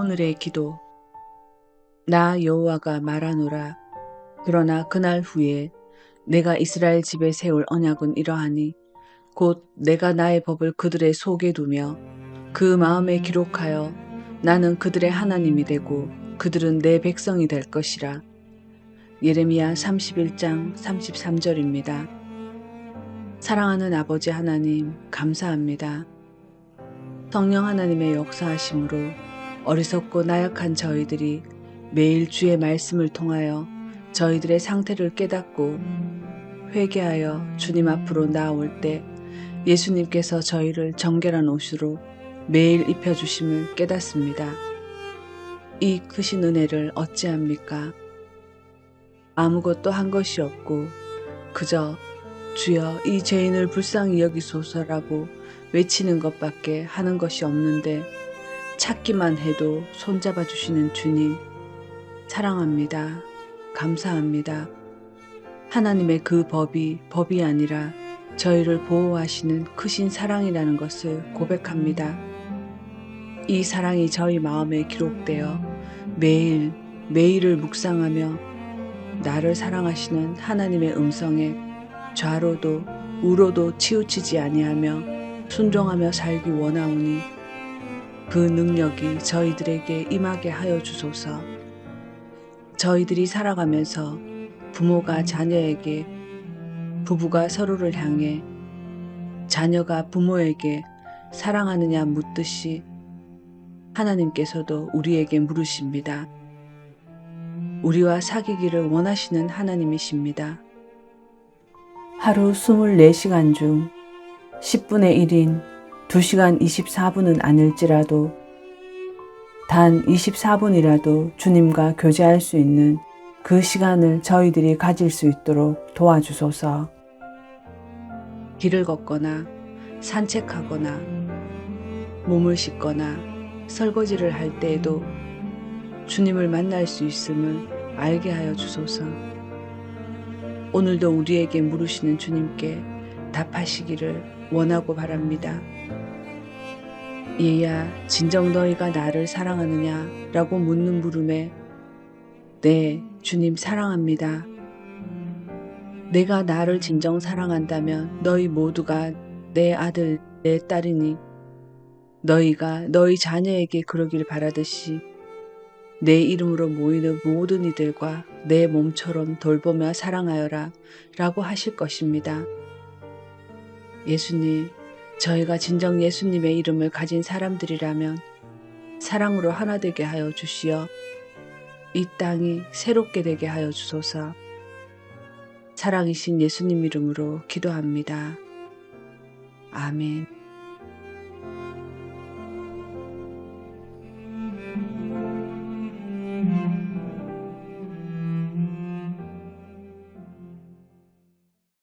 오늘의 기도 나 여호와가 말하노라 그러나 그날 후에 내가 이스라엘 집에 세울 언약은 이러하니 곧 내가 나의 법을 그들의 속에 두며 그 마음에 기록하여 나는 그들의 하나님이 되고 그들은 내 백성이 될 것이라 예레미야 31장 33절입니다. 사랑하는 아버지 하나님 감사합니다. 성령 하나님의 역사하심으로 어리석고 나약한 저희들이 매일 주의 말씀을 통하여 저희들의 상태를 깨닫고 회개하여 주님 앞으로 나아올 때 예수님께서 저희를 정결한 옷으로 매일 입혀주심을 깨닫습니다. 이 크신 은혜를 어찌합니까? 아무것도 한 것이 없고 그저 주여 이 죄인을 불쌍히 여기소서라고 외치는 것밖에 하는 것이 없는데 찾기만 해도 손잡아 주시는 주님 사랑합니다. 감사합니다. 하나님의 그 법이 법이 아니라 저희를 보호하시는 크신 사랑이라는 것을 고백합니다. 이 사랑이 저희 마음에 기록되어 매일 매일을 묵상하며 나를 사랑하시는 하나님의 음성에 좌로도 우로도 치우치지 아니하며 순종하며 살기 원하오니 그 능력이 저희들에게 임하게 하여 주소서. 저희들이 살아가면서 부모가 자녀에게 부부가 서로를 향해 자녀가 부모에게 사랑하느냐 묻듯이 하나님께서도 우리에게 물으십니다. 우리와 사귀기를 원하시는 하나님이십니다. 하루 24시간 중 10분의 1인 2시간 24분은 아닐지라도 단 24분이라도 주님과 교제할 수 있는 그 시간을 저희들이 가질 수 있도록 도와주소서. 길을 걷거나 산책하거나 몸을 씻거나 설거지를 할 때에도 주님을 만날 수 있음을 알게 하여 주소서. 오늘도 우리에게 물으시는 주님께 답하시기를 원하고 바랍니다. 얘야, 진정 너희가 나를 사랑하느냐? 라고 묻는 물음에 네, 주님 사랑합니다. 내가 나를 진정 사랑한다면 너희 모두가 내 아들, 내 딸이니 너희가 너희 자녀에게 그러길 바라듯이 내 이름으로 모이는 모든 이들과 내 몸처럼 돌보며 사랑하여라 라고 하실 것입니다. 예수님, 저희가 진정 예수님의 이름을 가진 사람들이라면 사랑으로 하나 되게 하여 주시어 이 땅이 새롭게 되게 하여 주소서. 사랑이신 예수님 이름으로 기도합니다. 아멘.